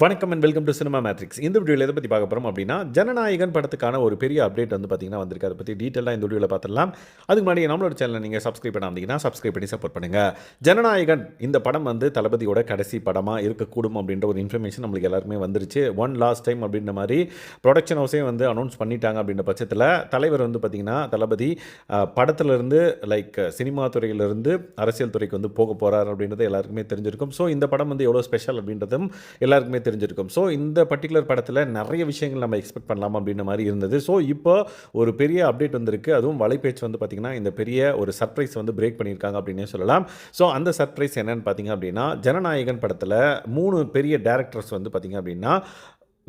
வணக்கம் and welcome to Cinema Matrix இந்த வீடியோவில் எதை பற்றி பார்க்க போகிறோம் அப்படின்னா ஜனநாயகன் படத்துக்கான ஒரு பெரிய அப்டேட் வந்து பார்த்தீங்கன்னா வந்திருக்கு. அதை பற்றி டீட்டெயிலாக இந்த வீடியோவில் பார்த்துடலாம் அதுக்கு முன்னாடி நம்மளோட சேனலை நீங்கள் சப்ஸ்கிரைப் பண்ணாமீங்கன்னா சப்ஸ்கிரைப் பண்ணி சப்போர்ட் பண்ணுங்கள் ஜனநாயகன் இந்த படம் வந்து தளபதியோட கடைசி படமாக இருக்கக்கூடும் அப்படின்ற ஒரு இன்ஃபர்மேஷன் நம்மளுக்கு எல்லாருமே வந்துருச்சு. ஒன் லாஸ்ட் டைம் அப்படின்ற மாதிரி ப்ரொடக்ஷன் ஹவுஸே வந்து அனௌன்ஸ் பண்ணிட்டாங்க அப்படின்ற பட்சத்தில் தலைவர் வந்து பார்த்திங்கன்னா தளபதி படத்துலேருந்து லைக் சினிமா துறையிலிருந்து அரசியல் துறைக்கு வந்து போக போகிறார் அப்படின்றது எல்லாருக்குமே தெரிஞ்சிருக்கும். ஸோ இந்த படம் வந்து எவ்வளோ ஸ்பெஷல் அப்படின்றதும் எல்லாருக்குமே தெரிஞ்சிருக்கும். ஸோ இந்த பர்டிகுலர் படத்தில் நிறைய விஷயங்கள் நம்ம எக்ஸ்பெக்ட் பண்ணலாம் அப்படின்ற மாதிரி இருந்தது. ஸோ இப்போ ஒரு பெரிய அப்டேட் வந்திருக்கு. அதுவும் வலைபேச்சு வந்து பார்த்திங்கன்னா இந்த பெரிய ஒரு சர்ப்ரைஸ் வந்து பிரேக் பண்ணியிருக்காங்க அப்படின்னே சொல்லலாம். ஸோ அந்த சர்ப்ரைஸ் என்னென்னு பார்த்தீங்க அப்படின்னா ஜனநாயகன் படத்தில் மூணு பெரிய டேரக்டர்ஸ் வந்து பார்த்திங்க அப்படின்னா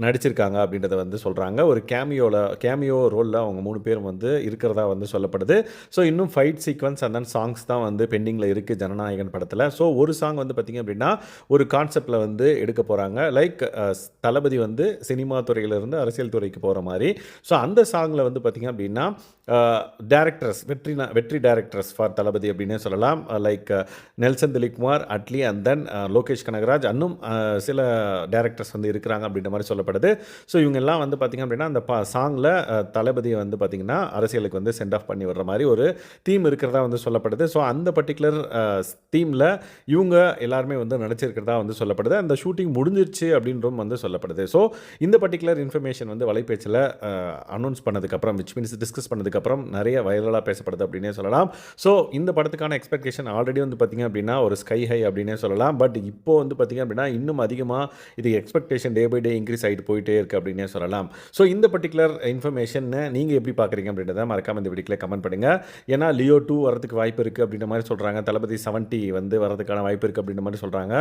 நடிச்சிருக்காங்க அப்படின்றத வந்து சொல்கிறாங்க ஒரு கேமியோவில் கேமியோ ரோலில் அவங்க மூணு பேரும் வந்து இருக்கிறதா வந்து சொல்லப்படுது. ஸோ இன்னும் fight sequence and then songs தான் வந்து பெண்டிங்கில் இருக்குது ஜனநாயகன் படத்தில். ஸோ ஒரு சாங் வந்து பார்த்திங்க அப்படின்னா ஒரு கான்செப்டில் வந்து எடுக்க போகிறாங்க லைக் தளபதி வந்து சினிமா துறையிலிருந்து அரசியல் துறைக்கு போகிற மாதிரி. ஸோ அந்த சாங்கில் வந்து பார்த்திங்க அப்படின்னா டேரக்டர்ஸ் வெற்றி வெற்றி டேரக்டர்ஸ் ஃபார் தளபதி அப்படின்னே சொல்லலாம். Like Nelson Dilipkumar Atlee and then Lokesh Kanagaraj இன்னும் சில டேரக்டர்ஸ் வந்து இருக்கிறாங்க அப்படின்ற மாதிரி கொடுக்கப்படுது ஸோ இவங்கெல்லாம் வந்து பார்த்திங்க அப்படின்னா அந்த பா சாங்கில் தளபதியை வந்து பார்த்திங்கன்னா அரசியலுக்கு வந்து சென்ட் ஆஃப் பண்ணி விடுற மாதிரி ஒரு தீம் இருக்கிறதா வந்து சொல்லப்படுது. ஸோ அந்த பர்டிகுலர் தீமில் இவங்க எல்லாருமே வந்து நடிச்சிருக்கிறதா வந்து சொல்லப்படுது. அந்த ஷூட்டிங் முடிஞ்சிருச்சு அப்படின்றும் வந்து சொல்லப்படுது. ஸோ இந்த பர்டிகுலர் இன்ஃபர்மேஷன் வந்து வலைபேச்சில் அனௌன்ஸ் பண்ணதுக்கப்புறம் விச் மீன்ஸ் டிஸ்கஸ் பண்ணதுக்கப்புறம் நிறைய வைரலாக பேசப்படுது அப்படின்னே சொல்லலாம். ஸோ இந்த படத்துக்கான எக்ஸ்பெக்டேஷன் ஆல்ரெடி வந்து பார்த்திங்க அப்படின்னா ஒரு ஸ்கை ஹை அப்படின்னே சொல்லலாம். பட் இப்போ வந்து பார்த்திங்க அப்படின்னா இன்னும் அதிகமாக இது expectation day by day increase ஆகிட்டு போயிட்டே இருக்குது அப்படின்னே சொல்லலாம். ஸோ இந்த பர்டிகுலர் இன்ஃபர்மேஷனை நீங்கள் எப்படி பார்க்குறீங்க அப்படின்றத மறக்காமல் இந்த வீடியோவில் கமெண்ட் பண்ணுங்கள் ஏன்னா லியோ டூ வரதுக்கு வாய்ப்பு இருக்குது அப்படின்ற மாதிரி சொல்கிறாங்க தளபதி செவன்ட்டி வந்து வரதுக்கான வாய்ப்பு இருக்குது அப்படின்ற மாதிரி சொல்கிறாங்க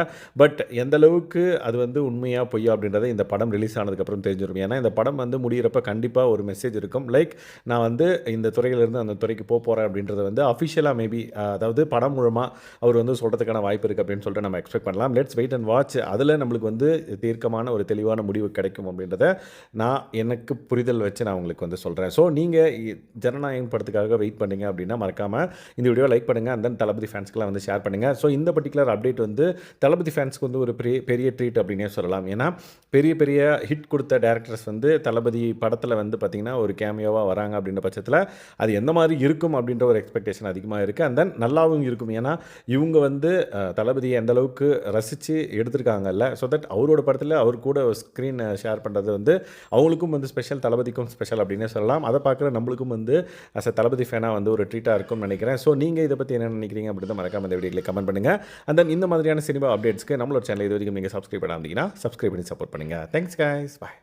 பட் எந்த அளவுக்கு அது வந்து உண்மையாக பொய்யா அப்படின்றத இந்த படம் ரிலீஸ் ஆனதுக்கப்புறம் தெரிஞ்சிடும் ஏன்னா இந்த படம் வந்து முடியிறப்ப கண்டிப்பாக ஒரு மெசேஜ் இருக்கும். லைக் நான் வந்து இந்த துறையிலிருந்து அந்த துறைக்கு போக போகிறேன் அப்படின்றத வந்து அஃபிஷியலாக மேபி அதாவது படம் மூலமாக அவர் வந்து சொல்கிறதுக்கான வாய்ப்பு இருக்குது அப்படின்னு சொல்லிட்டு நம்ம எக்ஸ்பெக்ட் பண்ணலாம். லெட்ஸ் வெயிட் அண்ட் வாட்ச் அதில் நம்மளுக்கு வந்து தீர்க்கமான ஒரு தெளிவான முடிவு கிடைக்கும். கிடைக்கும் அப்படின்றத நான் எனக்கு புரிதல் வச்சு நான் உங்களுக்கு வந்து சொல்கிறேன் ஸோ நீங்கள் ஜனநாயகம் படத்துக்காக வெயிட் பண்ணீங்க அப்படின்னா மறக்காமல் இந்த வீடியோ லைக் பண்ணுங்கள் அந்த then தளபதி ஃபேன்ஸ்க்கெலாம் வந்து ஷேர் பண்ணுங்கள் ஸோ இந்த பர்டிகுலர் அப்டேட் வந்து தளபதி ஃபேன்ஸ்க்கு வந்து ஒரு பெரிய பெரிய ட்ரீட் அப்படின்னே சொல்லலாம். ஏன்னா பெரிய பெரிய ஹிட் கொடுத்த டேரக்டர்ஸ் வந்து தளபதி படத்தில் வந்து பார்த்திங்கன்னா ஒரு கேமியோவாக வராங்க அப்படின்ற பட்சத்தில் அது எந்த மாதிரி இருக்கும் அப்படின்ற ஒரு எக்ஸ்பெக்டேஷன் அதிகமாக இருக்குது அண்ட் தென் நல்லாவும் இருக்கும். ஏன்னா இவங்க வந்து தளபதியை எந்த அளவுக்கு ரசித்து எடுத்திருக்காங்கல்ல ஸோ தட் அவரோட படத்தில் அவர் கூட ஸ்க்ரீன் ஷேர் பண்ணுறது வந்து அவங்களுக்கும் வந்து ஸ்பெஷல் தளபதிக்கும் ஸ்பெஷல் அப்படின்னே சொல்லலாம். அதை பார்க்குற நம்மளுக்கும் வந்து அஸ் அ தளபதி ஃபேனாக வந்து ஒரு ட்ரீட்டாக இருக்கும்னு நினைக்கிறேன். ஸோ நீங்கள் இதை பற்றி என்ன நினைக்கிறீங்க அப்படின்னு மறக்காம இந்த வீடியோவில் கமெண்ட் பண்ணுங்கள் அண்ட் தென் இந்த மாதிரியான சினிமா அப்டேட்ஸ்க்கு நம்மளோட சேனல் இது வரைக்கும் நீங்கள் சப்ஸ்கிரைப் பண்ணாமீங்கன்னா சப்ஸ்கிரைப் பண்ணி சப்போர்ட் பண்ணுங்கள் தேங்க்ஸ் கைஸ் பாய்